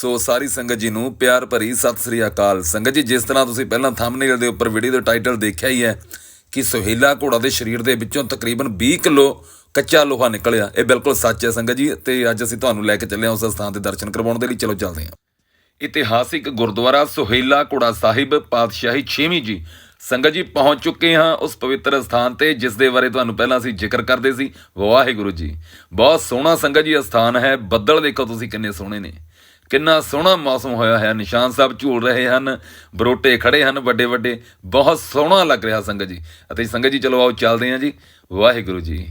ਸੋ ਸਾਰੀ ਸੰਗਤ ਜੀ ਨੂੰ ਪਿਆਰ ਭਰੀ ਸਤਿ ਸ੍ਰੀ ਅਕਾਲ। ਸੰਗਤ ਜੀ, ਜਿਸ ਤਰ੍ਹਾਂ ਤੁਸੀਂ ਪਹਿਲਾਂ ਥੰਬਨੇਲ ਦੇ ਉੱਪਰ ਵੀਡੀਓ ਦਾ ਟਾਈਟਲ ਦੇਖਿਆ ਹੀ ਹੈ ਕਿ ਸੁਹੇਲਾ ਘੋੜਾ ਦੇ ਸਰੀਰ ਦੇ ਵਿੱਚੋਂ ਤਕਰੀਬਨ 20 ਕਿਲੋ ਕੱਚਾ ਲੋਹਾ ਨਿਕਲਿਆ। ਇਹ ਬਿਲਕੁਲ ਸੱਚ ਹੈ ਸੰਗਤ ਜੀ ਤੇ ਅੱਜ ਅਸੀਂ ਤੁਹਾਨੂੰ ਲੈ ਕੇ ਚੱਲੇ ਹਾਂ ਉਸ ਸਥਾਨ ਦੇ ਦਰਸ਼ਨ ਕਰਵਾਉਣ ਦੇ ਲਈ। ਚਲੋ ਚੱਲਦੇ ਹਾਂ। ਇਤਿਹਾਸਿਕ ਗੁਰਦੁਆਰਾ ਸੁਹੇਲਾ ਕੋੜਾ ਸਾਹਿਬ ਪਾਤਸ਼ਾਹੀ 6ਵੀਂ ਜੀ। ਸੰਗਤ ਜੀ, ਪਹੁੰਚ ਚੁੱਕੇ ਹਾਂ ਉਸ ਪਵਿੱਤਰ ਸਥਾਨ ਤੇ, ਜਿਸ ਦੇ ਬਾਰੇ ਤੁਹਾਨੂੰ ਪਹਿਲਾਂ ਅਸੀਂ ਜ਼ਿਕਰ ਕਰਦੇ ਸੀ। ਵਾਹਿਗੁਰੂ ਜੀ, ਬਹੁਤ ਸੋਹਣਾ ਸੰਗਤ ਜੀ ਇਹ ਸਥਾਨ ਹੈ। ਬੱਦਲ ਦੇਖੋ ਤੁਸੀਂ ਕਿੰਨੇ ਸੋਹਣੇ ਨੇ। ਕਿੰਨਾ ਸੋਹਣਾ ਮੌਸਮ ਹੋਇਆ ਹੈ, ਨਿਸ਼ਾਨ ਸਾਹਿਬ ਝੂਲ ਰਹੇ ਹਨ, ਬਰੋਟੇ ਖੜੇ ਹਨ ਵੱਡੇ ਵੱਡੇ, ਬਹੁਤ ਸੋਹਣਾ ਲੱਗ ਰਿਹਾ ਸੰਗਤ ਜੀ। ਅਤੇ ਸੰਗਤ ਜੀ, ਚਲੋ ਆਓ ਚੱਲਦੇ ਹਾਂ ਜੀ। ਵਾਹਿਗੁਰੂ ਜੀ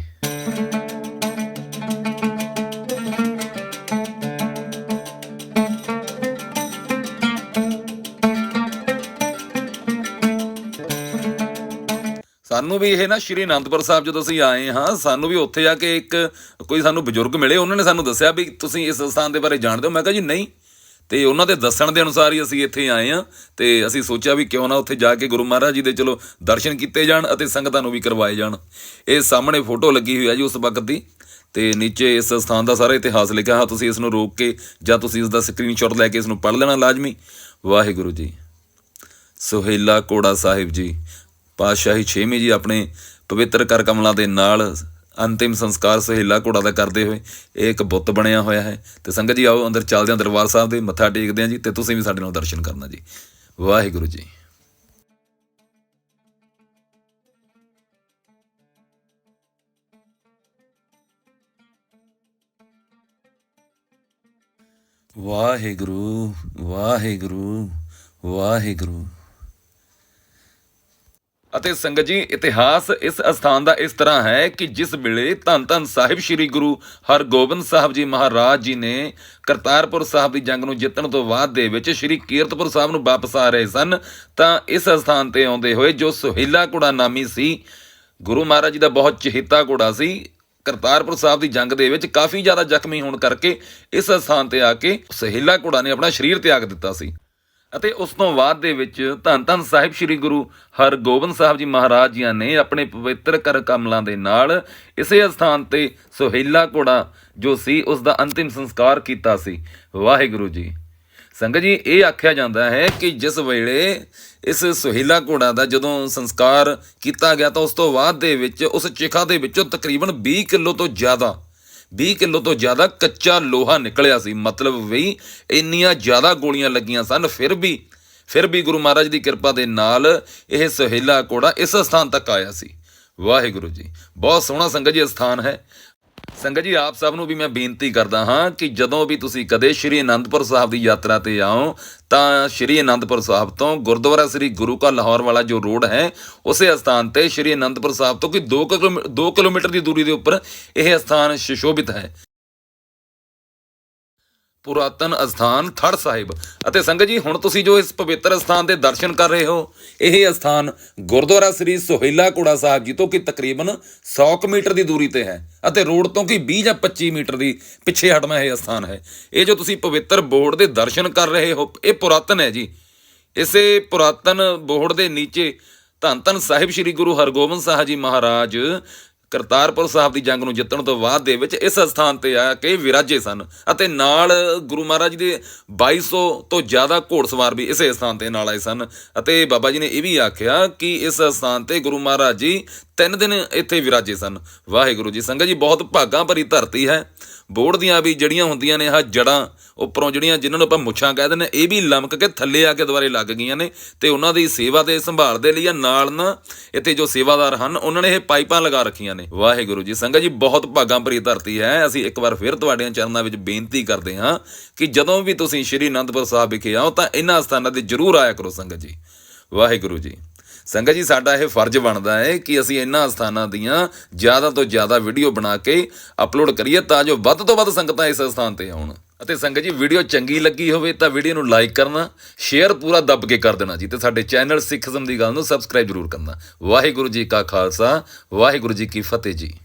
ਸਾਨੂੰ ਵੀ ਇਹ ਨਾ ਸ਼੍ਰੀ ਅਨੰਦਪੁਰ ਸਾਹਿਬ ਜਦੋਂ ਅਸੀਂ ਆਏ ਹਾਂ, ਸਾਨੂੰ ਵੀ ਉੱਥੇ ਜਾ ਕੇ ਇੱਕ ਕੋਈ ਸਾਨੂੰ ਬਜ਼ੁਰਗ ਮਿਲੇ, ਉਹਨਾਂ ਨੇ ਸਾਨੂੰ ਦੱਸਿਆ ਵੀ ਤੁਸੀਂ ਇਸ ਸਥਾਨ ਦੇ ਬਾਰੇ ਜਾਣਦੇ ਹੋ। ਮੈਂ ਕਿਹਾ ਜੀ ਨਹੀਂ। ਤੇ ਉਹਨਾਂ ਦੇ ਦੱਸਣ ਦੇ ਅਨੁਸਾਰ ਹੀ ਅਸੀਂ ਇੱਥੇ ਆਏ ਹਾਂ ਤੇ ਅਸੀਂ ਸੋਚਿਆ ਵੀ ਕਿਉਂ ਨਾ ਉੱਥੇ ਜਾ ਕੇ ਗੁਰੂ ਮਹਾਰਾਜ ਜੀ ਦੇ ਚਲੋ ਦਰਸ਼ਨ ਕੀਤੇ ਜਾਣ ਅਤੇ ਸੰਗਤਾਂ ਨੂੰ ਵੀ ਕਰਵਾਏ ਜਾਣ। ਇਹ ਸਾਹਮਣੇ ਫੋਟੋ ਲੱਗੀ ਹੋਈ ਹੈ ਜੀ ਉਸ ਵਕਤ ਦੀ ਤੇ ਨੀਚੇ ਇਸ ਸਥਾਨ ਦਾ ਸਾਰਾ ਇਤਿਹਾਸ ਲਿਖਿਆ ਹੈ ਤੁਸੀਂ ਇਸ ਨੂੰ ਰੋਕ ਕੇ ਜਾਂ ਤੁਸੀਂ ਇਸ ਦਾ ਸਕਰੀਨਸ਼ਾਟ ਲੈ ਕੇ ਇਸ ਨੂੰ ਪੜ੍ਹ ਲੈਣਾ ਲਾਜ਼ਮੀ। ਵਾਹਿਗੁਰੂ ਜੀ। ਸੁਹੇਲਾ ਕੋੜਾ ਸਾਹਿਬ ਜੀ ਪਾਤਸ਼ਾਹੀ 6ਵੀਂ ਜੀ ਆਪਣੇ ਪਵਿੱਤਰ ਕਰ ਕਮਲਾਂ ਦੇ ਨਾਲ ਅੰਤਿਮ ਸੰਸਕਾਰ ਸੁਹੇਲਾ ਘੋੜਾ ਦਾ ਕਰਦੇ ਹੋਏ ਇਹ ਇੱਕ ਬੁੱਤ ਬਣਿਆ ਹੋਇਆ ਹੈ। ਤੇ ਸੰਗਤ ਜੀ ਆਓ ਅੰਦਰ ਚੱਲਦੇ ਹਾਂ ਦਰਬਾਰ ਸਾਹਿਬ ਦੇ, ਮੱਥਾ ਟੇਕਦੇ ਹਾਂ ਜੀ ਤੇ ਤੁਸੀਂ ਵੀ ਸਾਡੇ ਨਾਲ ਦਰਸ਼ਨ ਕਰਨਾ ਜੀ। ਵਾਹਿਗੁਰੂ ਜੀ। ਵਾਹਿਗੁਰੂ ਵਾਹਿਗੁਰੂ ਵਾਹਿਗੁਰੂ। ਅਤੇ ਸੰਗਤ ਜੀ, ਇਤਿਹਾਸ ਇਸ ਅਸਥਾਨ ਦਾ ਇਸ ਤਰ੍ਹਾਂ ਹੈ ਕਿ ਜਿਸ ਵੇਲੇ ਧੰਨ ਧੰਨ ਸਾਹਿਬ ਸ੍ਰੀ ਗੁਰੂ ਹਰਗੋਬਿੰਦ ਸਾਹਿਬ ਜੀ ਮਹਾਰਾਜ ਜੀ ਨੇ ਕਰਤਾਰਪੁਰ ਸਾਹਿਬ ਦੀ ਜੰਗ ਨੂੰ ਜਿੱਤਣ ਤੋਂ ਬਾਅਦ ਦੇ ਵਿੱਚ ਸ੍ਰੀ ਕੀਰਤਪੁਰ ਸਾਹਿਬ ਨੂੰ ਵਾਪਸ ਆ ਰਹੇ ਸਨ, ਤਾਂ ਇਸ ਅਸਥਾਨ ਤੇ ਆਉਂਦੇ ਹੋਏ ਜੋ ਸੁਹੇਲਾ ਘੋੜਾ ਨਾਮੀ ਸੀ, ਗੁਰੂ ਮਹਾਰਾਜ ਜੀ ਦਾ ਬਹੁਤ ਚਹੇਤਾ ਘੋੜਾ ਸੀ, ਕਰਤਾਰਪੁਰ ਸਾਹਿਬ ਦੀ ਜੰਗ ਦੇ ਵਿੱਚ ਕਾਫੀ ਜ਼ਿਆਦਾ ਜ਼ਖਮੀ ਹੋਣ ਕਰਕੇ ਇਸ ਸਥਾਨ ਤੇ ਆ ਕੇ ਸਹੇਲਾ ਘੋੜਾ ਨੇ ਆਪਣਾ ਸਰੀਰ ਤਿਆਗ ਦਿੱਤਾ ਸੀ। ਅਤੇ ਉਸ ਤੋਂ ਬਾਅਦ ਦੇ ਵਿੱਚ ਧੰਨ ਧੰਨ ਸਾਹਿਬ ਸ੍ਰੀ ਗੁਰੂ ਹਰਗੋਬਿੰਦ ਸਾਹਿਬ ਜੀ ਮਹਾਰਾਜ ਜੀ ਨੇ ਆਪਣੇ ਪਵਿੱਤਰ ਕਰ ਕਮਲਾਂ ਦੇ ਨਾਲ ਇਸੇ ਸਥਾਨ ਤੇ ਸੁਹੇਲਾ ਘੋੜਾ ਜੋ ਸੀ, ਉਸ ਦਾ ਅੰਤਿਮ ਸੰਸਕਾਰ ਕੀਤਾ ਸੀ। ਵਾਹਿਗੁਰੂ ਜੀ। ਸੰਗਤ ਜੀ, ਇਹ ਆਖਿਆ ਜਾਂਦਾ ਹੈ ਕਿ ਜਿਸ ਵੇਲੇ ਇਸ ਸੁਹੇਲਾ ਘੋੜਾ ਦਾ ਜਦੋਂ ਸੰਸਕਾਰ ਕੀਤਾ ਗਿਆ ਤਾਂ ਉਸ ਤੋਂ ਬਾਅਦ ਦੇ ਵਿੱਚ ਉਸ ਚਿਖਾ ਦੇ ਵਿੱਚੋਂ ਤਕਰੀਬਨ 20 ਕਿਲੋ ਤੋਂ ਜ਼ਿਆਦਾ 20 ਕਿਲੋ ਤੋਂ ਜ਼ਿਆਦਾ ਕੱਚਾ ਲੋਹਾ ਨਿਕਲਿਆ ਸੀ। ਮਤਲਬ ਵੀ ਇੰਨੀਆਂ ਜ਼ਿਆਦਾ ਗੋਲੀਆਂ ਲੱਗੀਆਂ ਸਨ। ਫਿਰ ਵੀ ਫਿਰ ਵੀ ਗੁਰੂ ਮਹਾਰਾਜ ਦੀ ਕਿਰਪਾ ਦੇ ਨਾਲ ਇਹ ਸੁਹੇਲਾ ਕੋੜਾ ਇਸ ਸਥਾਨ ਤੱਕ ਆਇਆ ਸੀ। ਵਾਹਿਗੁਰੂ ਜੀ, ਬਹੁਤ ਸੋਹਣਾ ਸੰਗਤ ਜੀ ਇਹ ਸਥਾਨ ਹੈ। ਸੰਗਤ ਜੀ, ਆਪ ਸਭ ਨੂੰ ਵੀ ਮੈਂ ਬੇਨਤੀ ਕਰਦਾ ਹਾਂ ਕਿ ਜਦੋਂ ਵੀ ਤੁਸੀਂ ਕਦੇ ਸ਼੍ਰੀ ਅਨੰਦਪੁਰ ਸਾਹਿਬ ਦੀ ਯਾਤਰਾ ਤੇ ਆਓ, ਤਾਂ ਸ਼੍ਰੀ ਅਨੰਦਪੁਰ ਸਾਹਿਬ ਤੋਂ ਗੁਰਦੁਆਰਾ ਸ੍ਰੀ ਗੁਰੂ ਕਾ ਲਾਹੌਰ ਵਾਲਾ ਜੋ ਰੋਡ ਹੈ, ਉਸੇ ਸਥਾਨ ਤੇ ਸ਼੍ਰੀ ਅਨੰਦਪੁਰ ਸਾਹਿਬ ਤੋਂ ਕੋਈ 2 2 ਕਿਲੋਮੀਟਰ ਦੀ ਦੂਰੀ ਦੇ ਉੱਪਰ ਇਹ ਸਥਾਨ ਸ਼ਿਸ਼ੋਭਿਤ ਹੈ। ਪੁਰਾਤਨ ਅਸਥਾਨ ਥੜ ਸਾਹਿਬ। ਅਤੇ ਸੰਗਤ ਜੀ, ਹੁਣ ਤੁਸੀਂ ਜੋ ਇਸ ਪਵਿੱਤਰ ਸਥਾਨ ਦੇ ਦਰਸ਼ਨ ਕਰ ਰਹੇ ਹੋ, ਇਹ ਸਥਾਨ ਗੁਰਦੁਆਰਾ ਸ੍ਰੀ ਸੁਹੇਲਾ ਕੋੜਾ ਸਾਹਿਬ ਜੀ ਤੋਂ ਕਿ ਤਕਰੀਬਨ 100 ਕੁ ਮੀਟਰ ਦੀ ਦੂਰੀ ਤੇ ਹੈ ਅਤੇ ਰੋਡ ਤੋਂ ਕਿ 20 ਜਾਂ 25 ਮੀਟਰ ਦੀ ਪਿੱਛੇ ਹਟਣਾ ਇਹ ਸਥਾਨ ਹੈ। ਇਹ ਜੋ ਤੁਸੀਂ ਪਵਿੱਤਰ ਬੋਰਡ ਦੇ ਦਰਸ਼ਨ ਕਰ ਰਹੇ ਹੋ, ਇਹ ਪੁਰਾਤਨ ਹੈ ਜੀ। ਇਸੇ ਪੁਰਾਤਨ ਬੋਰਡ ਦੇ ਨੀਚੇ ਧੰਨ ਧੰਨ ਸਾਹਿਬ ਸ੍ਰੀ ਗੁਰੂ ਹਰਗੋਬਿੰਦ ਸਾਹਿਬ ਜੀ ਮਹਾਰਾਜ ਕਰਤਾਰਪੁਰ ਸਾਹਿਬ ਦੀ ਜੰਗ ਨੂੰ ਜਿੱਤਣ ਤੋਂ ਬਾਅਦ ਦੇ ਵਿੱਚ ਇਸ ਸਥਾਨ ਤੇ ਆ ਕੇ ਵਿਰਾਜੇ ਸਨ ਅਤੇ ਨਾਲ ਗੁਰੂ ਮਹਾਰਾਜ ਦੇ 2200 ਤੋਂ ਜ਼ਿਆਦਾ ਘੋੜਸਵਾਰ ਵੀ ਇਸੇ ਸਥਾਨ ਤੇ ਨਾਲ ਆਏ ਸਨ ਅਤੇ ਬਾਬਾ ਜੀ ਨੇ ਇਹ ਵੀ ਆਖਿਆ ਕਿ ਇਸ ਸਥਾਨ ਤੇ ਗੁਰੂ ਮਹਾਰਾਜ ਜੀ ਤਿੰਨ ਦਿਨ ਇੱਥੇ ਵਿਰਾਜੇ ਸਨ। ਵਾਹਿਗੁਰੂ ਜੀ, ਸੰਗਤ ਜੀ, ਬਹੁਤ ਭਾਗਾਂ ਭਰੀ ਧਰਤੀ ਹੈ। ਬੋੜ ਦੀਆਂ ਵੀ ਜਿਹੜੀਆਂ ਹੁੰਦੀਆਂ ਨੇ ਆਹ ਜੜਾਂ ਉੱਪਰੋਂ ਜਿਹੜੀਆਂ ਜਿਨ੍ਹਾਂ ਨੂੰ ਆਪਾਂ ਮੁੱਛਾਂ ਕਹਿੰਦੇ ਨੇ, ਇਹ ਵੀ ਲਮਕ ਕੇ ਥੱਲੇ ਆ ਕੇ ਦੁਬਾਰੇ ਲੱਗ ਗਈਆਂ ਨੇ ਤੇ ਉਹਨਾਂ ਦੀ ਸੇਵਾ 'ਤੇ ਸੰਭਾਲ ਦੇ ਲਈ ਆ ਨਾਲ ਨਾ ਇੱਥੇ ਜੋ ਸੇਵਾਦਾਰ ਹਨ, ਉਹਨਾਂ ਨੇ ਇਹ ਪਾਈਪਾਂ ਲਗਾ ਰੱਖੀਆਂ ਨੇ। ਵਾਹਿਗੁਰੂ ਜੀ, ਸੰਗਤ ਜੀ, ਬਹੁਤ ਭਾਗਾਂ ਭਰੀ ਧਰਤੀ ਹੈ। ਅਸੀਂ ਇੱਕ ਵਾਰ ਫਿਰ ਤੁਹਾਡੇ ਚਰਨਾਂ ਵਿੱਚ ਬੇਨਤੀ ਕਰਦੇ ਹਾਂ ਕਿ ਜਦੋਂ ਵੀ ਤੁਸੀਂ ਸ਼੍ਰੀ ਅਨੰਦਪੁਰ ਸਾਹਿਬ ਵਿਖੇ ਆਓ ਤਾਂ ਇਹਨਾਂ ਸਥਾਨਾਂ ਤੇ ਜ਼ਰੂਰ ਆਇਆ ਕਰੋ ਸੰਗਤ ਜੀ। ਵਾਹਿਗੁਰੂ ਜੀ। ਸੰਗਤ ਜੀ, ਸਾਡਾ ਇਹ ਫਰਜ਼ ਬਣਦਾ ਹੈ ਕਿ ਅਸੀਂ ਇਹਨਾਂ ਸਥਾਨਾਂ ਦੀਆਂ ਜ਼ਿਆਦਾ ਤੋਂ ਜ਼ਿਆਦਾ ਵੀਡੀਓ ਬਣਾ ਕੇ ਅਪਲੋਡ ਕਰੀਏ ਤਾਂ ਜੋ ਵੱਧ ਤੋਂ ਵੱਧ ਸੰਗਤਾਂ ਇਸ ਸਥਾਨ ਤੇ ਆਉਣ। ਅਤੇ ਸੰਗਤ ਜੀ, ਵੀਡੀਓ ਚੰਗੀ ਲੱਗੀ ਹੋਵੇ ਤਾਂ ਵੀਡੀਓ ਨੂੰ ਲਾਈਕ ਕਰਨਾ ਸ਼ੇਅਰ ਪੂਰਾ ਦੱਬ ਕੇ ਕਰ ਦੇਣਾ ਜੀ। ਤੇ ਸਾਡੇ ਚੈਨਲ ਸਿੱਖਜ਼ਮ ਦੀ ਗੱਲ ਨੂੰ ਸਬਸਕ੍ਰਾਈਬ ਜ਼ਰੂਰ ਕਰਨਾ। ਵਾਹਿਗੁਰੂ ਜੀ ਕਾ ਖਾਲਸਾ, ਵਾਹਿਗੁਰੂ ਜੀ ਕੀ ਫਤਿਹ ਜੀ।